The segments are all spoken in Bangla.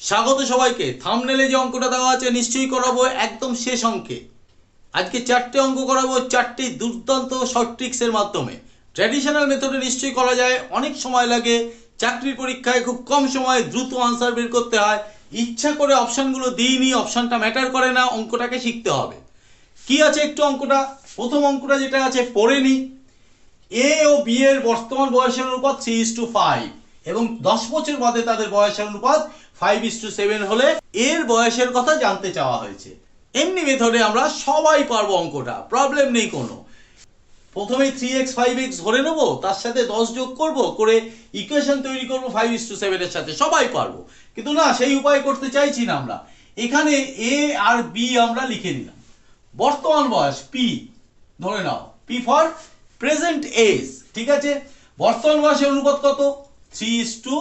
স্বাগত সবাইকে। থামনেলে যে অঙ্কটা দেওয়া আছে, নিশ্চয়ই করাবো একদম শেষ অঙ্কে। আজকে চারটে অঙ্ক করাবো চারটি দুর্দান্ত শর্ট ট্রিক্সের মাধ্যমে। ট্র্যাডিশনাল মেথডে নিশ্চয়ই করা যায়, অনেক সময় লাগে। চাকরির পরীক্ষায় খুব কম সময়ে দ্রুত আনসার বের করতে হয়। ইচ্ছা করে অপশানগুলো দিইনি অপশানটা ম্যাটার করে না, অঙ্কটাকে শিখতে হবে। কি আছে একটু অঙ্কটা? প্রথম অঙ্কটা যেটা আছে, পড়ে নি। এ ও বি এর বর্তমান বয়সের অনুপাত থ্রি ইস টু ফাইভ এবং দশ বছর বাদে তাদের বয়সের অনুপাত ফাইভ ইস টু সেভেন হলে এর বয়সের কথা জানতে চাওয়া হয়েছে। এমনি মেথডে আমরা সবাই পারব অঙ্কটা প্রবলেম নেই কোনো। প্রথমে থ্রি এক্স ফাইভ এক্স ধরে নেব, তার সাথে দশ যোগ করব, করে ইকুয়েশন তৈরি করব ফাইভ ইস টু সেভেনের সাথে, সবাই পারব। কিন্তু না, সেই উপায় করতে চাইছি না আমরা। এখানে এ আর বি আমরা লিখে দিলাম বর্তমান বয়স পি ধরে নাও পি ফর প্রেজেন্ট এজ ঠিক আছে? বর্তমান বয়সের অনুপাত কত? Three is two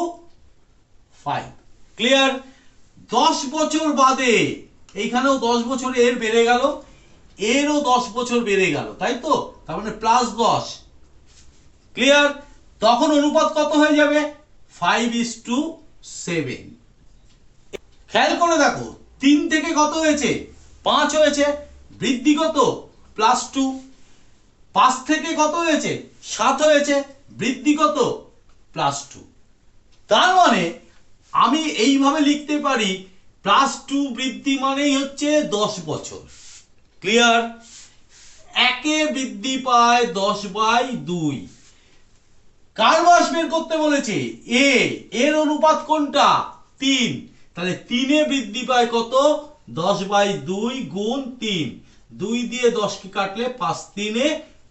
five clear দশ বছর বাদে এইখানেও দশ বছর এর বেড়ে গেল, এরও দশ বছর বেড়ে গেল, তাই তো? তার মানে প্লাস দশ। ক্লিয়ার তখন অনুপাত কত হয়ে যাবে? ফাইভ ইস টু সেভেন খেয়াল করে দেখো, তিন থেকে কত হয়েছে? পাঁচ হয়েছে। বৃদ্ধি কত? প্লাস টু পাঁচ থেকে কত হয়েছে? সাত হয়েছে। বৃদ্ধি কত? প্লাস টু তার মানে আমি এইভাবে লিখতে পারি প্লাস টু বৃদ্ধি মানেই হচ্ছে দশ বছর। ক্লিয়ার একে বৃদ্ধি পায় দশ বাই দুই। কার বয়স বের করতে বলেছে? এ এর অনুপাত কোনটা? তিন। তাহলে তিনে বৃদ্ধি পায় কত? দশ বাই দুই গুণ তিন। দুই দিয়ে দশকে কাটলে পাঁচ তিনে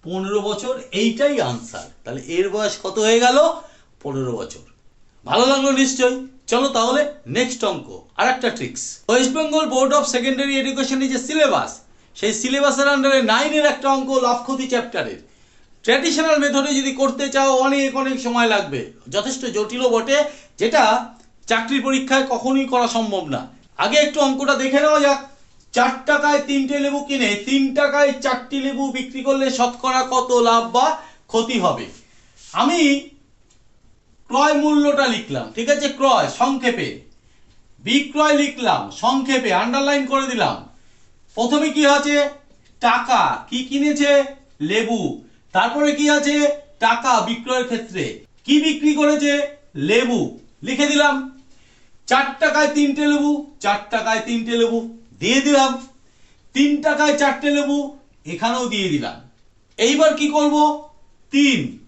পনেরো বছর, এইটাই আনসার তাহলে এর বয়স কত হয়ে গেল? পনেরো বছর। ভালো লাগল নিশ্চয়ই? চলো তাহলে নেক্সট অঙ্ক আর একটা tricks West Bengal board of secondary এডুকেশনের যে সিলেবাস সেই সিলেবাসের আন্ডারে নাইনের একটা অঙ্ক লাভ ক্ষতি চ্যাপ্টারের ট্র্যাডিশনাল মেথডে যদি করতে চাও, অনেক অনেক সময় লাগবে। যথেষ্ট জটিলও বটে, যেটা চাকরির পরীক্ষায় কখনোই করা সম্ভব না। আগে একটু অঙ্কটা দেখে নেওয়া যাক। চার টাকায় তিনটে লেবু কিনে, তিন টাকায় চারটি লেবু বিক্রি করলে শতকরা কত লাভ বা ক্ষতি হবে? আমি ক্রয় মূল্যটা লিখলাম, ঠিক আছে? ক্রয়, সংক্ষেপে। বিক্রয় লিখলাম, সংক্ষেপে আন্ডারলাইন করে দিলাম। প্রথমে কি আছে? টাকা। কি কিনেছে? লেবু। তারপরে কি আছে? টাকা বিক্রয়ের ক্ষেত্রে। কি বিক্রি করেছে? লেবু। লিখে দিলাম। চার টাকায় তিনটে লেবু, চার টাকায় তিনটে লেবু, দিয়ে দিলাম। তিন টাকায় চারটে লেবু, এখানেও দিয়ে দিলাম। এইবার কি করব? তিন।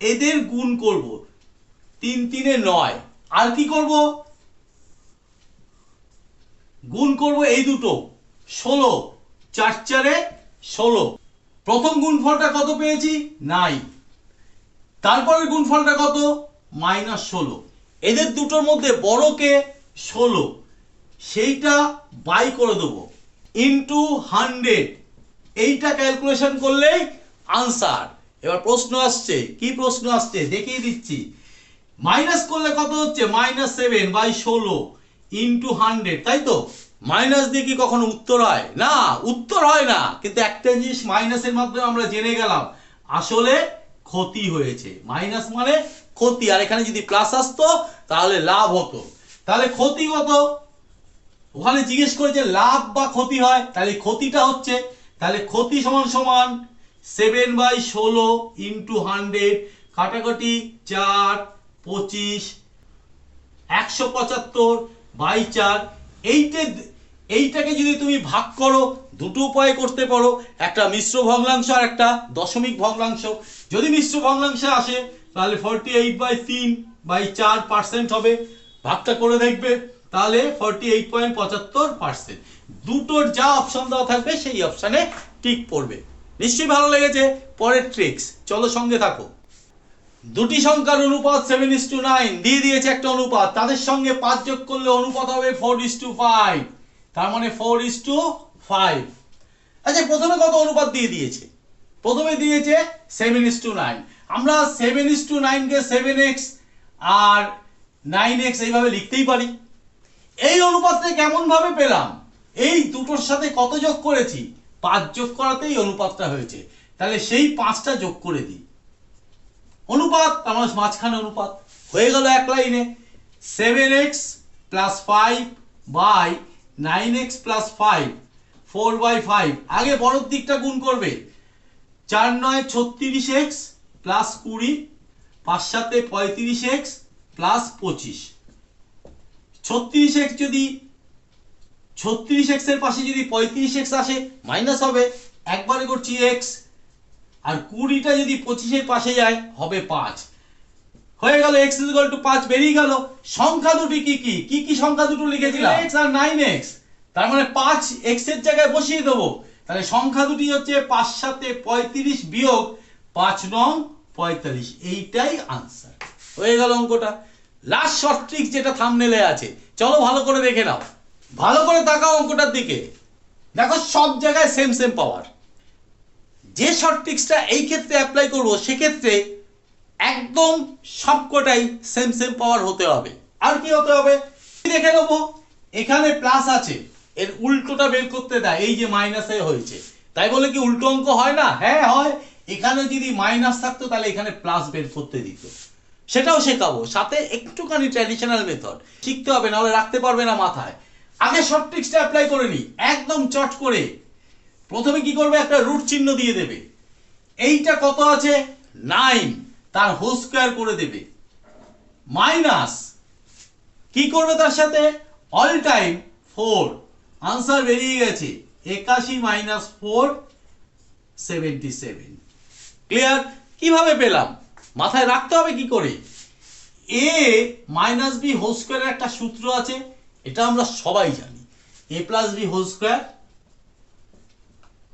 এদের গুণ করব। তিন তিনে নয়। আর কি করব? গুণ করব এই দুটো। ষোলো। চার চারে ষোলো। প্রথম গুণফলটা কত পেয়েছি? নাই। তারপরের গুণফলটা কত? মাইনাস ষোলো। এদের দুটোর মধ্যে বড়কে ষোলো। সেইটা বাই করে দেবো। Into hundred. এইটা ক্যালকুলেশন করলেই আনসার। এবার প্রশ্ন আসছে। কি প্রশ্ন আসছে? দেখিয়ে দিচ্ছি। মাইনাস করলে কত হচ্ছে? মাইনাস সেভেন বাই ষোলো ইন্টু হান্ড্রেড তাই তো? মাইনাস দিয়ে কি কখনো উত্তর হয়? না, উত্তর হয় না। কিন্তু একটা জিনিস মাইনাসের মাধ্যমে আমরা জেনে গেলাম, আসলে ক্ষতি হয়েছে। মাইনাস মানে ক্ষতি। আর এখানে যদি প্লাস আসতো, তাহলে লাভ হতো। তাহলে ক্ষতি কত? ওখানে জিজ্ঞেস করেছে লাভ বা ক্ষতি হয়, তাহলে ক্ষতিটা হচ্ছে। তাহলে ক্ষতি সমান সমান সেভেন বাই ষোলো ইন্টু হান্ড্রেড কাটাকাটি চার পঁচিশ, একশো পঁচাত্তর বাই চার, এইটে, এইটাকে যদি তুমি ভাগ করো, দুটো উপায় করতে পারো, একটা মিশ্র ভগ্নাংশ আর একটা দশমিক ভগ্নাংশ। যদি মিশ্র ভগ্নাংশ আসে, তাহলে ফর্টি এইট বাই তিন বাই চার পার্সেন্ট হবে। ভাগটা করে দেখবে, তাহলে ফর্টি এইট পয়েন্ট পঁচাত্তর পার্সেন্ট দুটোর যা অপশন দেওয়া থাকবে, সেই অপশানে টিক পড়বে। নিশ্চয়ই ভালো লেগেছে। পরের ট্রিক্স চলো সঙ্গে থাকো। দুটি সংখ্যার অনুপাত সেভেন ইস টু নাইন দিয়ে দিয়েছে একটা অনুপাত। তাদের সঙ্গে পাঁচ যোগ করলে অনুপাত হবে ফোর ইস টু ফাইভ তার মানে ফোর ইস টু ফাইভ আচ্ছা প্রথমে কত অনুপাত দিয়ে দিয়েছে? প্রথমে দিয়েছে সেভেন ইস টু নাইন আমরা সেভেন ইস টু নাইনকে সেভেন এক্স আর নাইন এক্স এইভাবে লিখতেই পারি। এই অনুপাতটা কেমন ভাবে পেলাম? এই দুটোর সাথে কত যোগ করেছি? পাঁচ যোগ করাতেই অনুপাতটা হয়েছে। তাহলে সেই পাঁচটা যোগ করে দিই। অনুপাত আমার মাঝখানে অনুপাত। হয়ে গেল এক লাইনে। Seven X plus five by nine X plus five four by five আগে বড়র দিকটা গুণ করবে। চার নয় ছত্রিশ এক্স প্লাস কুড়ি, পাঁচ সাথে পঁয়ত্রিশ এক্স প্লাস পঁচিশ। ছত্রিশ এক্স যদি, ছত্রিশ এক্সের পাশে যদি পঁয়ত্রিশ এক্স আসে মাইনাস হবে। একবারে করছি এক্স আর কুড়িটা যদি পঁচিশের পাশে যায় হবে পাঁচ। হয়ে গেল এক্স ইকুয়াল টু পাঁচ বেরিয়ে গেল। সংখ্যা দুটি কি কি? কি কি সংখ্যা দুটো লিখেছিলাম? এক্স আর নাইন এক্স তার মানে পাঁচ এক্সের জায়গায় বসিয়ে দেবো। তাহলে সংখ্যা দুটি হচ্ছে পাঁচ সাথে পঁয়ত্রিশ বিয়োগ পাঁচ নং পঁয়তাল্লিশ। এইটাই আনসার হয়ে গেল অঙ্কটা। লাস্ট শর্ট ট্রিক যেটা থামনেলে আছে। চলো ভালো করে দেখে নাও। ভালো করে তাকাও অঙ্কটার দিকে। দেখো সব জায়গায় সেম সেম পাওয়ার যে শর্ট ট্রিক্সটা এই ক্ষেত্রে অ্যাপ্লাই করব, সেক্ষেত্রে একদম সবকটাই সেম সেম পাওয়ার হতে হবে। আর কি হতে হবে? দেখে নেব। এখানে প্লাস আছে। এর উল্টোটা বের করতে দেয়। এই যে মাইনাসে হয়েছে। তাই বলে কি উল্টো অঙ্ক হয় না? হ্যাঁ হয়। এখানে যদি মাইনাস থাকতো, তাহলে এখানে প্লাস বের করতে দিত। সেটাও শেখাবো। সাথে একটুখানি ট্র্যাডিশনাল মেথড শিখতে হবে, নাহলে রাখতে পারবে না মাথায়। আগে শর্ট ট্রিক্সটা অ্যাপ্লাই করে নি একদম চট করে। প্রথমে কি করবে? একটা রুট চিহ্ন দিয়ে দেবে। এইটা কত আছে? নাইন। তার হোল স্কোয়ার করে দেবে। মাইনাস কি করবে তার সাথে? All time four. আনসার বেরিয়ে গেছে। একাশি minus four, seventy seven. Clear? কীভাবে পেলাম? মাথায় রাখতে হবে কি করে? এ মাইনাস বি হোল স্কোয়ারের একটা সূত্র আছে। এটা আমরা সবাই জানি। A plus B whole square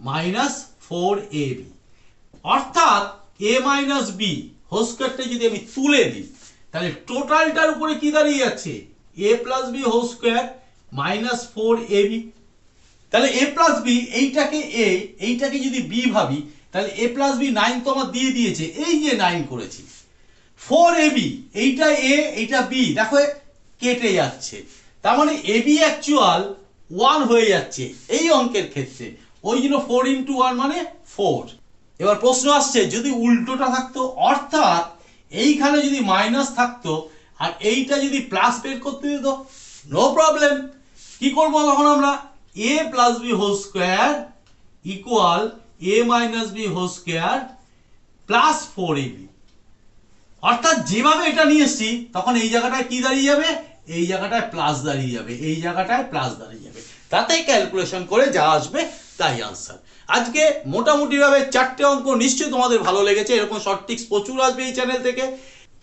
minus four A B. অর্থাৎ এ মাইনাস বি, হোল স্কোয়ারটা যদি আমি তুলে দিই, তাহলে টোটালটার উপরে কি দাঁড়িয়ে যাচ্ছে? A plus B whole square minus four A B. তাহলে এ প্লাস বি, এইটাকে এ, এইটাকে যদি বি ভাবি, তাহলে এ প্লাস বি নাইন তো আমার দিয়ে দিয়েছে, এই যে নাইন করেছি। ফোর এ বি, এইটা এ, এইটা বি, দেখো কেটে যাচ্ছে। তার মানে এ বি অ্যাকচুয়াল ওয়ান হয়ে যাচ্ছে, এই অঙ্কের ক্ষেত্রে। ওই জন্য ফোর ইন্টু ওয়ান মানে ফোর এবার প্রশ্ন আসছে, যদি উল্টোটা থাকতো, অর্থাৎ এইখানে যদি মাইনাস থাকতো, আর এইটা যদি প্লাস বের করতে দিত নো প্রবলেম কি করব তখন আমরা? A plus B whole square equal A minus B whole square plus four A B অর্থাৎ যেভাবে এটা নিয়ে এসছি, তখন এই জায়গাটায় কি দাঁড়িয়ে যাবে? এই জায়গাটায় প্লাস দাঁড়িয়ে যাবে, এই জায়গাটায় প্লাস দাঁড়িয়ে যাবে। তাতে ক্যালকুলেশন করে যা আসবে তাই আনসার আজকে মোটামুটি ভাবে চারটে অঙ্ক নিশ্চয়ই তোমাদের ভালো লেগেছে, এরকম শর্ট টিক্স প্রচুর আসবে এই চ্যানেল থেকে।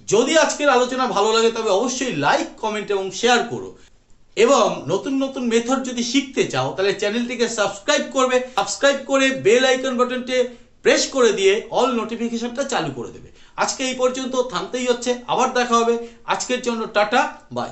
যদি আজকের আলোচনা ভালো লাগে, তবে অবশ্যই লাইক কমেন্ট এবং শেয়ার করো। এবং নতুন নতুন মেথড যদি শিখতে চাও, তাহলে চ্যানেলটিকে সাবস্ক্রাইব করবে। সাবস্ক্রাইব করে বেল আইকন বাটনটি প্রেস করে দিয়ে অল নোটিফিকেশনটা চালু করে দেবে। আজকে এই পর্যন্ত থামতেই হচ্ছে, আবার দেখা হবে। আজকের জন্য টাটা বাই